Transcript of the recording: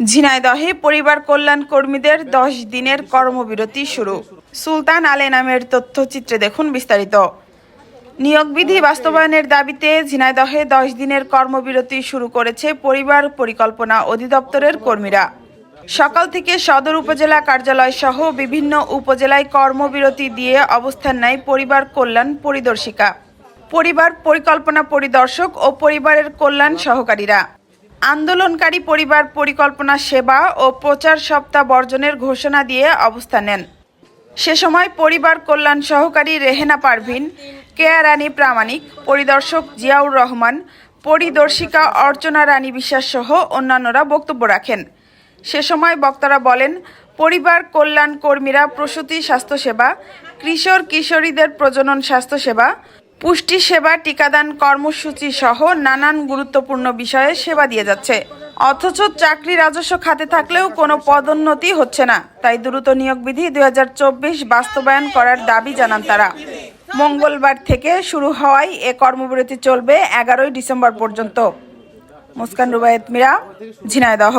ঝিনাইদহে পরিবার কল্যাণ কর্মীদের দশ দিনের কর্মবিরতি শুরু। সুলতান আলে নামের তথ্যচিত্রে দেখুন বিস্তারিত। নিয়োগ বিধি বাস্তবায়নের দাবিতে ঝিনাইদহে দশ দিনের কর্মবিরতি শুরু করেছে পরিবার পরিকল্পনা অধিদপ্তরের কর্মীরা। সকাল থেকে সদর উপজেলা কার্যালয় সহ বিভিন্ন উপজেলায় কর্মবিরতি দিয়ে অবস্থান নেয় পরিবার কল্যাণ পরিদর্শিকা। পরিবার পরিকল্পনা পরিদর্শক ও পরিবারের কল্যাণ সহকারীরা। আন্দোলনকারী পরিবার পরিকল্পনা সেবা ও প্রচার সপ্তাহ বর্জনের ঘোষণা দিয়ে অবস্থান নেন। সে সময় পরিবার কল্যাণ সহকারী রেহেনা পারভিন, কেয়া রানী প্রামাণিক, পরিদর্শক জিয়াউর রহমান, পরিদর্শিকা অর্চনা রানী বিশ্বাস সহ অন্যান্যরা বক্তব্য রাখেন। সে সময় বক্তারা বলেন, পরিবার কল্যাণ কর্মীরা প্রসূতি স্বাস্থ্যসেবা কিশোর কিশোরীদের প্রজনন স্বাস্থ্যসেবা পুষ্টি সেবা, টিকাদান কর্মসূচি সহ নানান গুরুত্বপূর্ণ বিষয়ে সেবা দিয়ে যাচ্ছে। অথচ চাকরি রাজস্ব খাতে থাকলেও কোনো পদোন্নতি হচ্ছে না। তাই দ্রুত নিয়োগ বিধি দু হাজার চব্বিশ বাস্তবায়ন করার দাবি জানান তারা। মঙ্গলবার থেকে শুরু হওয়ায় এ কর্মবিরতি চলবে এগারোই ডিসেম্বর পর্যন্ত। মুস্কান রুবায়েত মিরা, ঝিনাইদহ।